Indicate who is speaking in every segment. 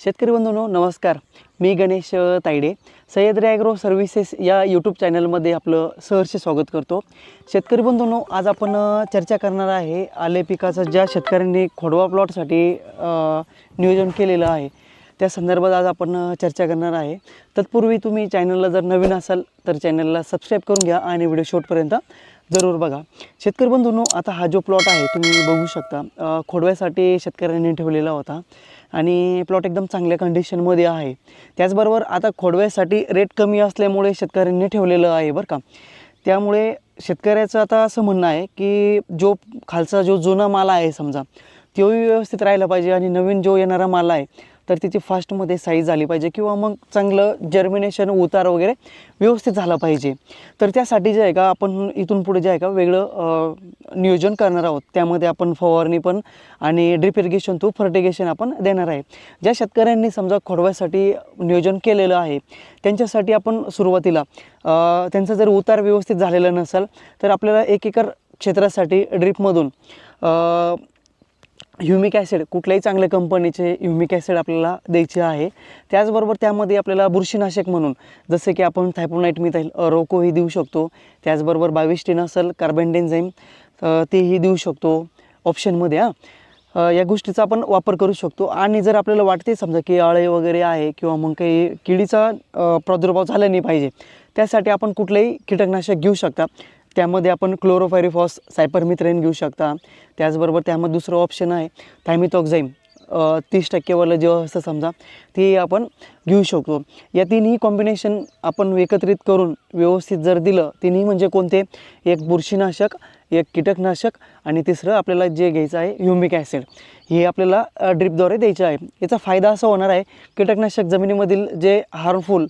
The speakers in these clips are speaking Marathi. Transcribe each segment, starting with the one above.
Speaker 1: शेतकरी बंधूंनो नमस्कार. मी गणेश तायडे. सह्याद्री ॲग्रो सर्व्हिसेस या यूट्यूब चॅनलमध्ये आपलं सहर्ष स्वागत करतो. शेतकरी बंधूंनो आज आपण चर्चा करणार आहे आले पिकाचं ज्या शेतकऱ्यांनी खोडवा प्लॉटसाठी नियोजन केलेलं आहे. त्या संदर्भात आज आपण चर्चा करणार आहे. तत्पूर्वी तुम्ही चॅनलला जर नवीन असाल तर चॅनलला सबस्क्राईब करून घ्या आणि व्हिडिओ शॉर्टपर्यंत जरूर बघा. शेतकरी बंधूंनो आता हा जो प्लॉट आहे तुम्ही बघू शकता. खोडव्यासाठी शेतकऱ्यांनी ठेवलेला होता. आणि प्लॉट एकदम चांगल्या कंडिशनमध्ये आहे. त्याचबरोबर आता खोडव्यासाठी रेट कमी असल्यामुळे शेतकऱ्यांनी ठेवलेलं आहे बरं का. त्यामुळे शेतकऱ्याचं आता असं म्हणणं आहे की जो खालचा जो जुना माल आहे समजा तोही व्यवस्थित राहिला पाहिजे आणि नवीन जो येणारा माल आहे तर तिची फास्टमध्ये साईज झाली पाहिजे किंवा मग चांगलं जर्मिनेशन उतार वगैरे व्यवस्थित झाला पाहिजे. तर त्यासाठी जे आहे का आपण इथून पुढे जे आहे का वेगळं नियोजन करणार आहोत. त्यामध्ये आपण फवारणी पण आणि ड्रिप इरिगेशन थ्रू फर्टिगेशन आपण देणार आहे. ज्या शेतकऱ्यांनी समजा खोडव्यासाठी नियोजन केलेलं आहे त्यांच्यासाठी आपण सुरुवातीला त्यांचा जर उतार व्यवस्थित झालेला नसेल तर आपल्याला एक एकर क्षेत्रासाठी ड्रिपमधून ह्युमिक ॲसिड कुठल्याही चांगल्या कंपनीचे ह्युमिक ॲसिड आपल्याला द्यायचे आहे. त्याचबरोबर त्यामध्ये आपल्याला बुरशीनाशक म्हणून जसे की आपण थायपोनाईट मिथाईल रोकोही देऊ शकतो. त्याचबरोबर बाविस्टीन असेल कार्बेंडेन्झाईम तेही देऊ शकतो ऑप्शनमध्ये हां. या गोष्टीचा आपण वापर करू शकतो. आणि जर आपल्याला वाटते समजा की आळे वगैरे आहे किंवा मग काही किडीचा प्रादुर्भाव झाला नाही पाहिजे त्यासाठी आपण कुठलेही कीटकनाशक घेऊ शकता. त्यामध्ये आपण क्लोरोफायरिफॉस सायपरमिथ्रेन घेऊ शकता. त्याचबरोबर त्यामध्ये दुसरं ऑप्शन आहे थायमिथॉक्झाईम तीस टक्केवालं जे असतं समजा ते आपण घेऊ शकतो. या तिन्ही कॉम्बिनेशन आपण एकत्रित करून व्यवस्थित जर दिलं तिन्ही म्हणजे कोणते? एक बुरशीनाशक एक कीटकनाशक आणि तिसरं आपल्याला जे घ्यायचं आहे ह्युमिक ॲसिड हे आपल्याला ड्रिपद्वारे द्यायचं आहे. याचा फायदा असा होणार आहे कीटकनाशक जमिनीमधील जे हार्मफुल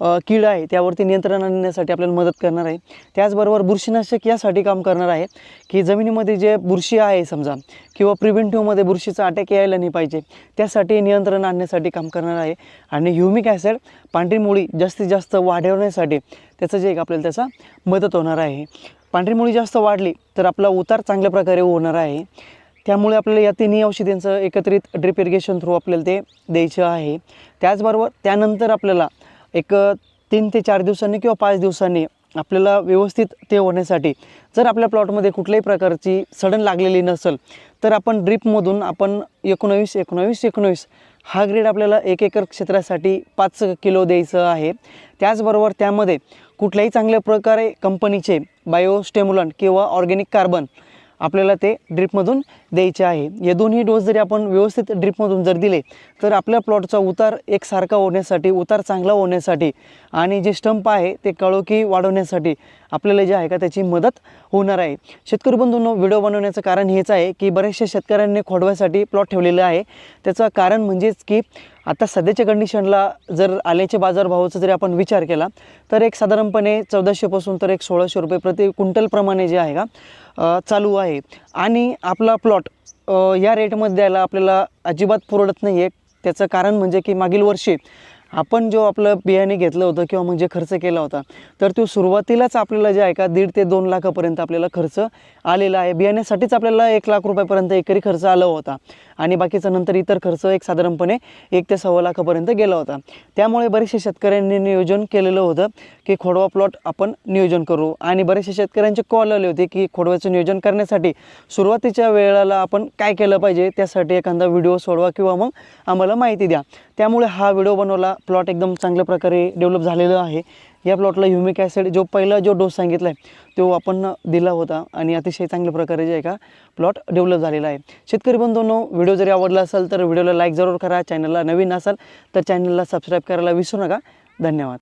Speaker 1: कीड आहे त्यावरती नियंत्रण आणण्यासाठी आपल्याला मदत करणार आहे. त्याचबरोबर बुरशीनाशक यासाठी काम करणार आहे की जमिनीमध्ये जे बुरशी आहे समजा किंवा प्रिव्हेंटिव्हमध्ये बुरशीचा अटॅक यायला नाही पाहिजे त्यासाठी नियंत्रण आणण्यासाठी काम करणार आहे. आणि ह्युमिक ॲसिड पांढरी मुळी जास्तीत जास्त वाढवण्यासाठी त्याचं जे एक आपल्याला त्याचा मदत होणार आहे. पांढरी मुळी जास्त वाढली तर आपला उतार चांगल्या प्रकारे होणार आहे. त्यामुळे आपल्याला या तिन्ही औषधींचं एकत्रित ड्रिप इरिगेशन थ्रू आपल्याला ते द्यायचं आहे. त्याचबरोबर त्यानंतर आपल्याला एक तीन ते चार दिवसांनी किंवा पाच दिवसांनी आपल्याला व्यवस्थित ते होण्यासाठी जर आपल्या प्लॉटमध्ये कुठल्याही प्रकारची सडन लागलेली नसेल तर आपण ड्रिपमधून आपण एकोणावीस एकोणावीस एकोणावीस हा ग्रेड आपल्याला एक एकर क्षेत्रासाठी पाच किलो द्यायचं आहे. त्याचबरोबर त्यामध्ये कुठल्याही चांगल्या प्रकारे कंपनीचे बायोस्टेम्युलंट किंवा ऑर्गॅनिक कार्बन आपल्याला ते ड्रिपमधून द्यायचे आहे. हे दोन्ही डोस जरी आपण व्यवस्थित ड्रिपमधून जर दिले तर आपल्या प्लॉटचा उतार एकसारखा होण्यासाठी उतार चांगला होण्यासाठी आणि जे स्टंप आहे ते कळोकी वाढवण्यासाठी आपल्याला जे आहे का त्याची मदत होणार आहे. शेतकरी बंधूंनो व्हिडिओ बनवण्याचं कारण हेच आहे की बऱ्याचशा शेतकऱ्यांनी खोडव्यासाठी प्लॉट ठेवलेलं आहे. त्याचं कारण म्हणजेच की आता सध्याच्या कंडिशनला जर आल्याच्या बाजारभावाचा जरी आपण विचार केला तर एक साधारणपणे चौदाशेपासून तर एक सोळाशे रुपये प्रति क्विंटलप्रमाणे जे आहे का चालू आहे. आणि आपला प्लॉट या रेटमध्ये द्यायला आपल्याला अजिबात पुरवत नाही आहे त्याचं कारण म्हणजे की मागील वर्षी आपण जो आपलं बियाणे घेतलं होतं किंवा मग जे खर्च केला होता तर तो सुरुवातीलाच आपल्याला जे आहे का दीड ते दोन लाखापर्यंत आपल्याला खर्च आलेला आहे. बियाण्यासाठीच आपल्याला एक लाख रुपयापर्यंत एकरी खर्च आला होता. आणि बाकीचा नंतर इतर खर्च एक साधारणपणे एक ते सव्वा लाखापर्यंत गेला होता. त्यामुळे बरेचसे शेतकऱ्यांनी नियोजन केलेलं होतं की खोडवा प्लॉट आपण नियोजन करू. आणि बरेचसे शेतकऱ्यांचे कॉल आले होते की खोडव्याचं नियोजन करण्यासाठी सुरुवातीच्या वेळेला आपण काय केलं पाहिजे त्यासाठी एखादा व्हिडिओ सोडवा किंवा मग आम्हाला माहिती द्या. त्यामुळे हा व्हिडिओ बनवला प्लॉट एकदम चांगल्या प्रकारे डेव्हलप झालेलं आहे. या प्लॉटला ह्युमिक ॲसिड जो पहिला जो डोस सांगितला आहे तो आपण दिला होता आणि अतिशय चांगल्या प्रकारे जे आहे का प्लॉट डेव्हलप झालेला आहे. शेतकरी बंधूंनो व्हिडिओ जरी आवडला असेल तर व्हिडिओला लाईक जरूर करा. चॅनलला नवीन असाल तर चॅनलला सबस्क्राईब करायला विसरू नका. धन्यवाद.